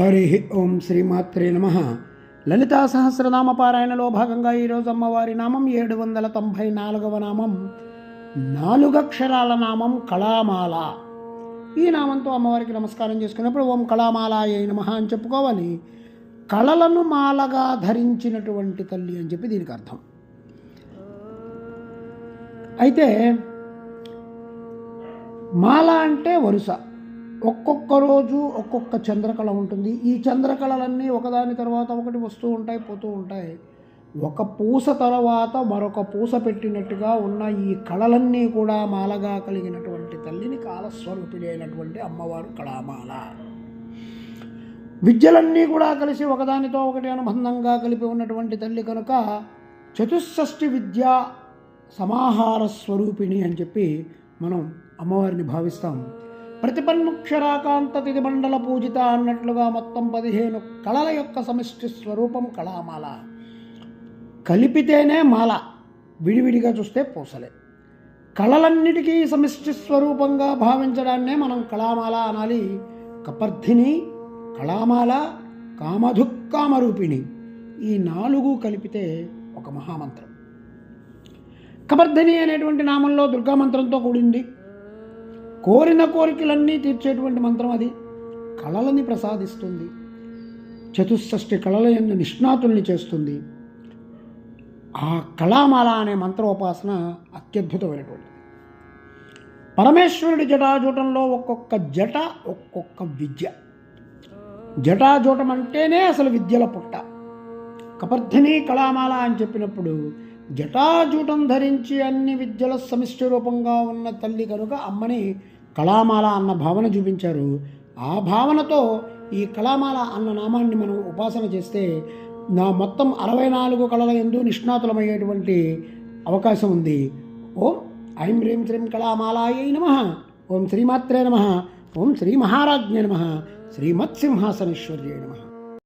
హరి ఓం శ్రీమాత్రే నమ. లలితా సహస్రనామ పారాయణలో భాగంగా ఈరోజు అమ్మవారి నామం ఏడు వందల తొంభై నాలుగవ నామం. నాలుగక్షరాల నామం కళామాల. ఈ నామంతో అమ్మవారికి నమస్కారం చేసుకున్నప్పుడు ఓం కళామాల అయి నమ అని చెప్పుకోవాలి. కళలను మాలగా ధరించినటువంటి తల్లి అని చెప్పి దీనికి అర్థం. అయితే మాల అంటే వరుస. ఒక్కొక్క రోజు ఒక్కొక్క చంద్రకళ ఉంటుంది. ఈ చంద్రకళలన్నీ ఒకదాని తర్వాత ఒకటి వస్తూ ఉంటాయి పోతూ ఉంటాయి. ఒక పూస తర్వాత మరొక పూస పెట్టినట్టుగా ఉన్న ఈ కళలన్నీ కూడా మాలగా కలిగినటువంటి తల్లిని కాలస్వరూపిణి అయినటువంటి అమ్మవారు కళామాల. విద్యలన్నీ కూడా కలిసి ఒకదానితో ఒకటి అనుబంధంగా కలిపి ఉన్నటువంటి తల్లి కనుక చతుషష్ఠి విద్య సమాహార స్వరూపిణి అని చెప్పి మనం అమ్మవారిని భావిస్తాం. ప్రతిపన్ముక్షరాకాంత తిథి మండల పూజిత అన్నట్లుగా మొత్తం పదిహేను కళల యొక్క సమిష్టి స్వరూపం కళామాల. కలిపితేనే మాల. విడివిడిగా చూస్తే పూసలే. కళలన్నిటికీ సమిష్టి స్వరూపంగా భావించడాన్నే మనం కళామాల అనాలి. కపర్ధిని కళామాల కామధుక్కామరూపిణి ఈ నాలుగు కలిపితే ఒక మహామంత్రం. కపర్ధిని అనేటువంటి నామంలో దుర్గా మంత్రంతో కూడింది. కోరిన కోరికలన్నీ తీర్చేటువంటి మంత్రం అది. కళలని ప్రసాదిస్తుంది. చతుషష్ఠి కళల నిష్ణాతుల్ని చేస్తుంది. ఆ కళామాల అనే మంత్రోపాసన అత్యద్భుతమైనటువంటిది. పరమేశ్వరుడి జటాజూటంలో ఒక్కొక్క జట ఒక్కొక్క విద్య. జటాజూటం అంటేనే అసలు విద్యల పుట్ట. కపర్ధిని కళామాల అని చెప్పినప్పుడు జటాజూటం ధరించి అన్ని విద్యల సమిష్టి రూపంగా ఉన్న తల్లి కనుక అమ్మని కళామాల అన్న భావన చూపించారు ఆ భావనతో ఈ కళామాల అన్న నామాన్ని మనం ఉపాసన చేస్తే నా మొత్తం అరవై నాలుగు కళల ఎందు నిష్ణాతులమయ్యేటువంటి అవకాశం ఉంది. ఓం ఐం హ్రీం శ్రీం కళామాలాయై నమ. ఓం శ్రీమాత్రే నమ. ఓం శ్రీ మహారాజ్ఞే నమ. శ్రీమత్సింహాసనేశ్వర్యే నమ.